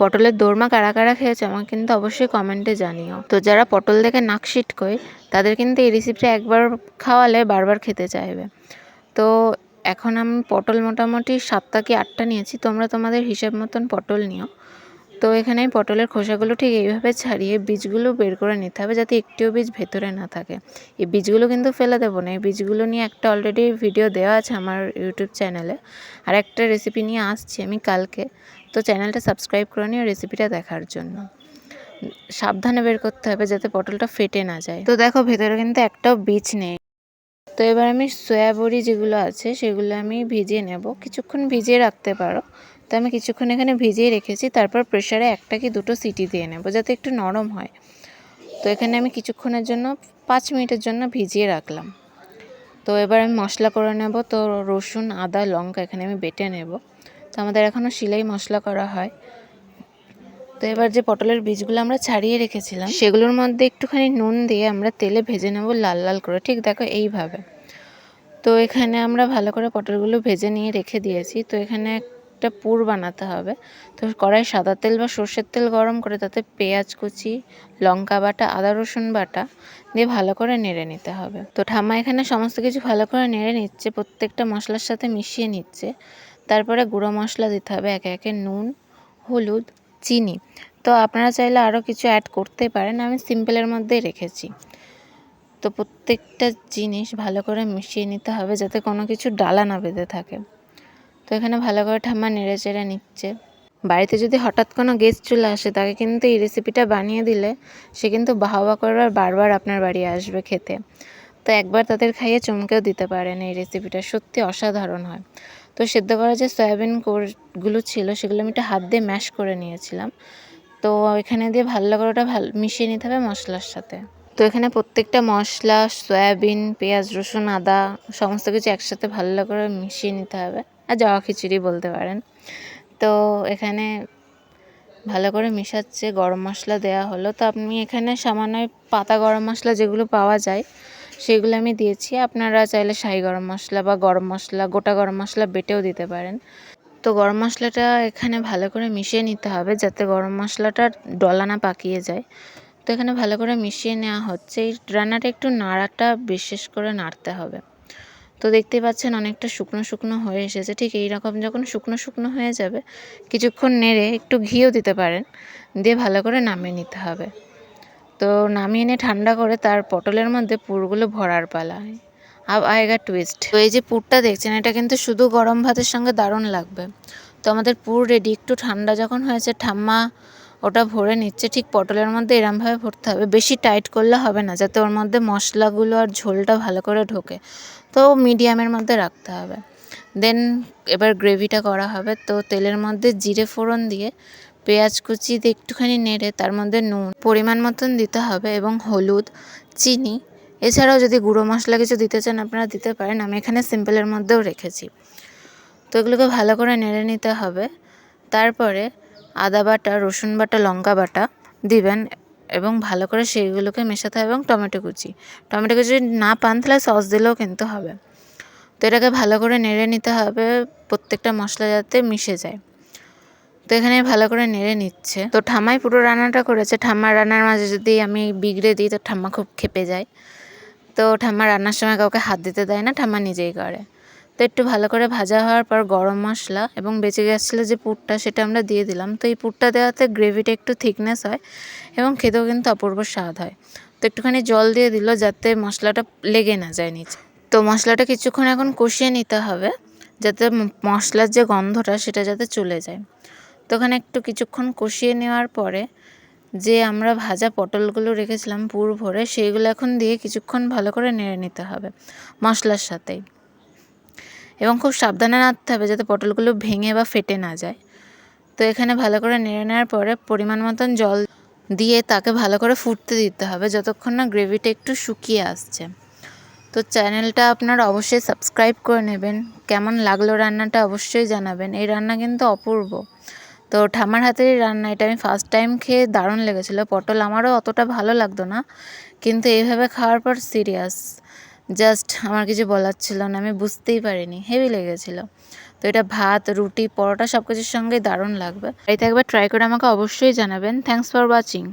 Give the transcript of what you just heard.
পটলের দোরমা কারা কারা খেয়েছে আমাকে কিন্তু অবশ্যই কমেন্টে জানিও। তো যারা পটল দেখে নাক সিটকোয়, তাদের কিন্তু এই রেসিপিটা একবার খাওয়ালে বারবার খেতে চাইবে। তো এখন আমি পটল মোটামুটি সাতটা কি আটটা নিয়েছি, তোমরা তোমাদের হিসেব মতন পটল নিও। তো এখানে পটলের খোসাগুলো ঠিক এইভাবে ছাড়িয়ে বীজগুলো বের করে নিতে হবে যাতে একটিও বীজ ভেতরে না থাকে। এই বীজগুলো কিন্তু ফেলে দেবো না। এই বীজগুলো নিয়ে একটা অলরেডি ভিডিও দেওয়া আছে আমার ইউটিউব চ্যানেলে আর একটা রেসিপি নিয়ে আসছি আমি কালকে। তো চ্যানেলটা সাবস্ক্রাইব করে নিও রেসিপিটা দেখার জন্য। সাবধানে বের করতে হবে যাতে পটলটা ফেটে না যায়। তো দেখো ভেতরে কিন্তু একটাও বীজ নেই। তো এবার আমি সয়াবড়ি যেগুলো আছে সেগুলো আমি ভিজিয়ে নেব। কিছুক্ষণ ভিজিয়ে রাখতে পারো। তো আমি কিছুক্ষণ এখানে ভিজিয়ে রেখেছি, তারপর প্রেশারে একটা কি দুটো সিটি দিয়ে নেব যাতে একটু নরম হয়। তো এখানে আমি কিছুক্ষণের জন্য, পাঁচ মিনিটের জন্য ভিজিয়ে রাখলাম। তো এবার আমি মশলা করে নেব, তো রসুন, আদা, লঙ্কা এখানে আমি বেটে নেব। তো আমাদের এখনও সিলাই মশলা করা হয়। তো এবার যে পটলের বীজগুলো আমরা ছাড়িয়ে রেখেছিলাম, সেগুলোর মধ্যে একটুখানি নুন দিয়ে আমরা তেলে ভেজে নেব লাল লাল করে। ঠিক দেখো এইভাবে। তো এখানে আমরা ভালো করে পটলগুলো ভেজে নিয়ে রেখে দিয়েছি। তো এখানে একটা পুর বানাতে হবে। তো কড়াই সাদা তেল বা সর্ষের তেল গরম করে তাতে পেঁয়াজ কুচি, লঙ্কা বাটা, আদা রসুন বাটা দিয়ে ভালো করে নেড়ে নিতে হবে। তো ঠাম্মা এখানে সমস্ত কিছু ভালো করে নেড়ে নিচ্ছে, প্রত্যেকটা মশলার সাথে মিশিয়ে নিচ্ছে। তারপরে গুঁড়ো মশলা দিতে হবে, একে একে নুন, হলুদ, চিনি। তো আপনারা চাইলে আরও কিছু অ্যাড করতে পারেন, আমি সিম্পলের মধ্যেই রেখেছি। তো প্রত্যেকটা জিনিস ভালো করে মিশিয়ে নিতে হবে যাতে কোনো কিছু ডালা না বেঁধে থাকে। তো এখানে ভালো করে ঠাম্মা নেড়ে চেড়ে নিচ্ছে। বাড়িতে যদি হঠাৎ কোনো গেস্ট চলে আসে, তাকে কিন্তু এই রেসিপিটা বানিয়ে দিলে সে কিন্তু বাহবা করবার বারবার আপনার বাড়ি আসবে খেতে। তো একবার তাদের খাইয়ে চমকেও দিতে পারেন এই রেসিপিটা সত্যি অসাধারণ হয়। তো সেদ্ধ করা যে সয়াবিন কোরগুলো ছিল, সেগুলো আমি একটা হাত দিয়ে ম্যাশ করে নিয়েছিলাম। তো এখানে দিয়ে ভালো করে ওটা ভালো মিশিয়ে নিতে হবে মশলার সাথে। তো এখানে প্রত্যেকটা মশলা, সয়াবিন, পেঁয়াজ, রসুন, আদা, সমস্ত কিছু একসাথে ভালো করে মিশিয়ে নিতে হবে। আর জওয়া খিচুড়ি বলতে পারেন। তো এখানে ভালো করে মিশাচ্ছে, গরম মশলা দেওয়া হলো। তো আপনি এখানে সামান্য পাতা গরম মশলা যেগুলো পাওয়া যায়, সেগুলো আমি দিয়েছি। আপনারা চাইলে শাহি গরম মশলা বা গরম মশলা, গোটা গরম মশলা বেটেও দিতে পারেন। তো গরম মশলাটা এখানে ভালো করে মিশিয়ে নিতে হবে যাতে গরম মশলাটা ডলা না পাকিয়ে যায়। তো এখানে ভালো করে মিশিয়ে নেওয়া হচ্ছে। এই রান্নাটা একটু নাড়াটা বিশেষ করে নাড়তে হবে। তো দেখতেই পাচ্ছেন অনেকটা শুকনো শুকনো হয়ে এসেছে। ঠিক এই রকম যখন শুকনো শুকনো হয়ে যাবে, কিছুক্ষণ নেড়ে একটু ঘিও দিতে পারেন, দিয়ে ভালো করে নামিয়ে নিতে হবে। তো নামিয়ে নিয়ে ঠান্ডা করে তার পটলের মধ্যে পুরগুলো ভরার পালা। আব আয়েগা টুইস্ট। তো এই যে পুরটা দেখছেন, এটা কিন্তু শুধু গরম ভাতের সঙ্গে দারুণ লাগবে। তো আমাদের পুর রেডি একটু ঠান্ডা যখন হয়েছে, ঠাম্মা ওটা ভরে নিচ্ছে, ঠিক পটলের মধ্যে এরমভাবে ভরতে হবে। বেশি টাইট করলে হবে না, যাতে ওর মধ্যে মশলাগুলো আর ঝোলটা ভালো করে ঢোকে। তো মিডিয়ামের মধ্যে রাখতে হবে। দেন এবার গ্রেভিটা করা হবে। তো তেলের মধ্যে জিরে ফোড়ন দিয়ে পেঁয়াজ কুচি দিয়ে একটুখানি নেড়ে, তার মধ্যে নুন পরিমাণ মতন দিতে হবে এবং হলুদ, চিনি। এছাড়াও যদি গুঁড়ো মশলা কিছু দিতে চান, আপনারা দিতে পারেন। আমি এখানে সিম্পলের মধ্যেও রেখেছি। তো এগুলোকে ভালো করে নেড়ে নিতে হবে। তারপরে আদা বাটা, রসুন বাটা, লঙ্কা বাটা দিবেন এবং ভালো করে সেইগুলোকে মেশাতে হবে এবং টমেটো কুচি। টমেটো কুচি যদি না পান তাহলে সস দিলেও কিন্তু হবে। তো এটাকে ভালো করে নেড়ে নিতে হবে, প্রত্যেকটা মশলা যাতে মিশে যায়। তো এখানে ভালো করে নেড়ে নিচ্ছে। তো ঠাম্মাই পুরো রান্নাটা করেছে। ঠাম্মার রান্নার মাঝে যদি আমি বিগড়ে দিই, তো ঠাম্মা খুব খেপে যায়। তো ঠাম্মা রান্নার সময় কাউকে হাত দিতে দেয় না, ঠাম্মা নিজেই করে। তো একটু ভালো করে ভাজা হওয়ার পর গরম মশলা এবং বেঁচে গেছিল যে পুরটা সেটা আমরা দিয়ে দিলাম। তো এই পুরটা দেওয়াতে গ্রেভিটা একটু থিকনেস হয় এবং খেতেও কিন্তু অপূর্ব স্বাদ হয়। তো একটুখানি জল দিয়ে দিল যাতে মশলাটা লেগে না যায় নিচে। তো মশলাটা কিছুক্ষণ এখন কষিয়ে নিতে হবে যাতে মশলার যে গন্ধটা সেটা যাতে চলে যায়। তো ওখানে একটু কিছুক্ষণ কষিয়ে নেওয়ার পরে যে আমরা ভাজা পটলগুলো রেখেছিলাম পুর ভরে, সেইগুলো এখন দিয়ে কিছুক্ষণ ভালো করে নেড়ে নিতে হবে মশলার সাথেই। এবং খুব সাবধানে নাড়তে হবে যাতে পটলগুলো ভেঙে বা ফেটে না যায়। তো এখানে ভালো করে নেড়ে নেওয়ার পরে পরিমাণ মতন জল দিয়ে তাকে ভালো করে ফুটতে দিতে হবে যতক্ষণ না গ্রেভিটা একটু শুকিয়ে আসছে। তো চ্যানেলটা আপনারা অবশ্যই সাবস্ক্রাইব করে নেবেন। কেমন লাগল রান্নাটা অবশ্যই জানাবেন। এই রান্না কিন্তু অপূর্ব। তো ঠামার হাতেরই রান্না, এটা আমি ফার্স্ট টাইম খেয়ে দারুণ লেগেছিলো। পটল আমারও অতটা ভালো লাগতো না। কিন্তু এইভাবে খাওয়ার পর সিরিয়াস জাস্ট আমার কিছু বলার ছিল না, আমি বুঝতেই পারিনি, হেভি লেগেছিলো। তো এটা ভাত, রুটি, পরোটা সব কিছুর সঙ্গেই দারুণ লাগবে। এই একবার ট্রাই করে আমাকে অবশ্যই জানাবেন। Thanks for watching